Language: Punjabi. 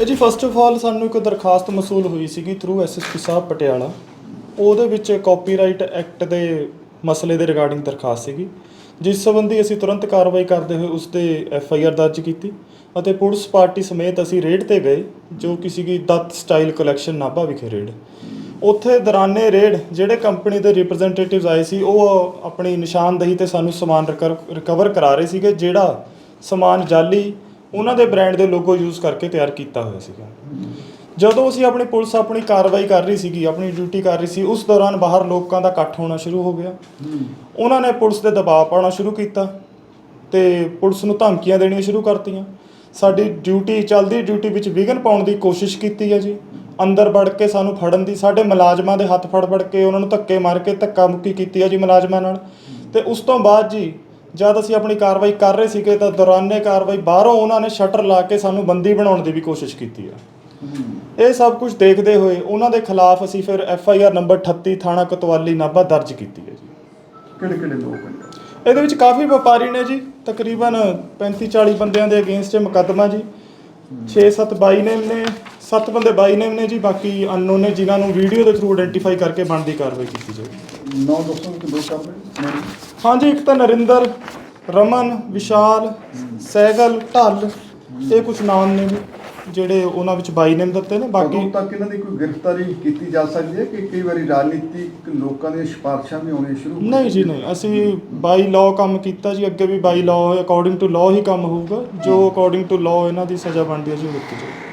ਇਹ ਜੀ ਫਸਟ ਆਫ ਆਲ ਸਾਨੂੰ ਇੱਕ ਦਰਖਾਸਤ ਮਸੂਲ ਹੋਈ ਸੀਗੀ ਥਰੂ ਐਸਐਸਪੀ ਸਾਹਿਬ ਪਟਿਆਲਾ। ਉਹਦੇ ਵਿੱਚ ਕਾਪੀਰਾਈਟ ਐਕਟ ਦੇ ਮਸਲੇ ਦੇ ਰਿਗਾਰਡਿੰਗ ਦਰਖਾਸਤ ਸੀਗੀ। ਜਿਸ ਸੰਬੰਧੀ ਅਸੀਂ ਤੁਰੰਤ ਕਾਰਵਾਈ ਕਰਦੇ ਹੋਏ ਉਸ ਤੇ ਐਫ ਆਈ ਆਰ ਦਰਜ ਕੀਤੀ ਅਤੇ ਪੁਲਿਸ ਪਾਰਟੀ ਸਮੇਤ ਅਸੀਂ ਰੇਡ ਤੇ ਗਏ, ਜੋ ਕਿ ਸੀਗੀ ਦੱਤ ਸਟਾਈਲ ਕਲੈਕਸ਼ਨ ਨਾਭਾ ਵਿਖੇ ਰੇਡ ਉੱਥੇ ਦੌਰਾਨੇ ਰੇਡ ਜਿਹੜੇ ਕੰਪਨੀ ਦੇ ਰਿਪਰੈਜ਼ੈਂਟੇਟਿਵਸ ਆਏ ਸੀ, ਉਹ ਆਪਣੀ ਨਿਸ਼ਾਨਦੇਹੀ ਤੇ ਸਾਨੂੰ ਸਮਾਨ ਰਿਕਵਰ ਕਰਾ ਰਹੇ ਸੀਗੇ, ਜਿਹੜਾ ਸਮਾਨ ਜਾਲੀ ਉਹਨਾਂ ਦੇ ਬ੍ਰਾਂਡ ਦੇ ਲੋਗੋ ਯੂਜ਼ ਕਰਕੇ ਤਿਆਰ ਕੀਤਾ ਹੋਇਆ ਸੀਗਾ। ਜਦੋਂ ਅਸੀਂ ਆਪਣੀ ਪੁਲਿਸ ਆਪਣੀ ਕਾਰਵਾਈ ਕਰ ਰਹੀ ਸੀਗੀ, ਆਪਣੀ ਡਿਊਟੀ ਕਰ ਰਹੀ ਸੀ, ਉਸ ਦੌਰਾਨ ਬਾਹਰ ਲੋਕਾਂ ਦਾ ਇਕੱਠ ਹੋਣਾ ਸ਼ੁਰੂ ਹੋ ਗਿਆ। ਉਹਨਾਂ ਨੇ ਪੁਲਿਸ ਤੇ ਦਬਾਅ ਪਾਉਣਾ ਸ਼ੁਰੂ ਕੀਤਾ ਤੇ ਪੁਲਿਸ ਨੂੰ ਧਮਕੀਆਂ ਦੇਣੀਆਂ ਸ਼ੁਰੂ ਕਰਤੀਆਂ। ਸਾਡੀ ਡਿਊਟੀ ਚੱਲਦੀ ਡਿਊਟੀ ਵਿੱਚ ਵਿਘਨ ਪਾਉਣ ਦੀ ਕੋਸ਼ਿਸ਼ ਕੀਤੀ ਹੈ ਜੀ। ਅੰਦਰ ਵੜ ਕੇ ਸਾਨੂੰ ਫੜਨ ਦੀ, ਸਾਡੇ ਮੁਲਾਜ਼ਮਾਂ ਦੇ ਹੱਥ ਫੜ ਫੜ ਕੇ ਉਹਨਾਂ ਨੂੰ ਧੱਕੇ ਮਾਰ ਕੇ ਧੱਕਾ ਮੁੱਕੀ ਕੀਤੀ ਹੈ ਜੀ ਮੁਲਾਜ਼ਮਾਂ ਨਾਲ। ਤੇ ਉਸ ਤੋਂ ਬਾਅਦ ਜੀ ਜਦ ਅਸੀਂ ਆਪਣੀ ਕਾਰਵਾਈ ਕਰ ਰਹੇ ਸੀਗੇ ਤਾਂ ਦੌਰਾਨੇ ਕਾਰਵਾਈ ਬਾਹਰੋਂ ਉਹਨਾਂ ਨੇ ਸ਼ਟਰ ਲਾ ਕੇ ਸਾਨੂੰ ਬੰਦੀ ਬਣਾਉਣ ਦੀ ਵੀ ਕੋਸ਼ਿਸ਼ ਕੀਤੀ ਹੈ। ਇਹ ਸਭ ਕੁਝ ਦੇਖਦੇ ਹੋਏ ਉਹਨਾਂ ਦੇ ਖਿਲਾਫ ਅਸੀਂ ਫਿਰ ਐਫ ਆਈ ਆਰ ਨੰਬਰ 38 ਥਾਣਾ ਕੋਤਵਾਲੀ ਨਾਭਾ ਦਰਜ ਕੀਤੀ ਹੈ ਜੀ। ਕਿਹੜੇ ਕਿਹੜੇ ਲੋਕ ਨੇ? ਇਹਦੇ ਵਿੱਚ ਕਾਫੀ ਵਪਾਰੀ ਨੇ ਜੀ ਤਕਰੀਬਨ 35 40 ਬੰਦਿਆਂ ਦੇ ਅਗੇਂਸਟ ਇਹ ਮੁਕੱਦਮਾ ਜੀ। 6-7 ਬਾਈ ਨੇਮ ਨੇ 7 ਬੰਦੇ ਬਾਈ ਨੇਮ ਨੇ ਜੀ ਬਾਕੀ ਅਨਨੋਨ ਨੇ ਜਿਨ੍ਹਾਂ ਨੂੰ ਵੀਡੀਓ ਦੇ ਥਰੂ ਆਇਡੈਂਟੀਫਾਈ ਕਰਕੇ ਬਣਦੀ ਕਾਰਵਾਈ ਕੀਤੀ ਜਾਵੇ ਨੌ ਦੱਸੋ ਕਿ ਦੋ ਕੰਮ ਨੇ। ਹਾਂਜੀ ਇੱਕ ਤਾਂ ਨਰਿੰਦਰ ਰਮਨ ਵਿਸ਼ਾਲ ਸੈਗਲ ਢੱਲ ਇਹ ਕੁਝ ਨਾਮ ਨੇ ਜੀ ਜਿਹੜੇ ਉਹਨਾਂ ਵਿੱਚ ਬਾਈ ਨੇਮ ਦਿੱਤੇ ਨੇ ਬਾਕੀ ਬਾਕੀ ਤੱਕ ਇਹਨਾਂ ਦੀ ਕੋਈ ਗ੍ਰਿਫਤਾਰੀ ਕੀਤੀ ਜਾ ਸਕਦੀ ਹੈ ਕਿ ਕਈ ਵਾਰੀ ਰਾਜਨੀਤਿਕ ਲੋਕਾਂ ਦੀਆਂ ਸਿਫਾਰਸ਼ਾਂ ਵੀ ਆਉਣੀਆਂ ਸ਼ੁਰੂ ਹੋ ਨਹੀਂ ਜੀ ਨਹੀਂ। ਅਸੀਂ ਬਾਈ ਲਾਅ ਕੰਮ ਕੀਤਾ ਜੀ ਅੱਗੇ ਵੀ by law according to law ਹੀ ਕੰਮ ਹੋਊਗਾ ਜੋ ਅਕੋਰਡਿੰਗ ਟੂ ਲਾਅ ਇਹਨਾਂ ਦੀ ਸਜ਼ਾ ਬਣਦੀ ਹੈ ਜੀ ਉਹ ਦਿੱਤੀ ਜਾਊਗੀ।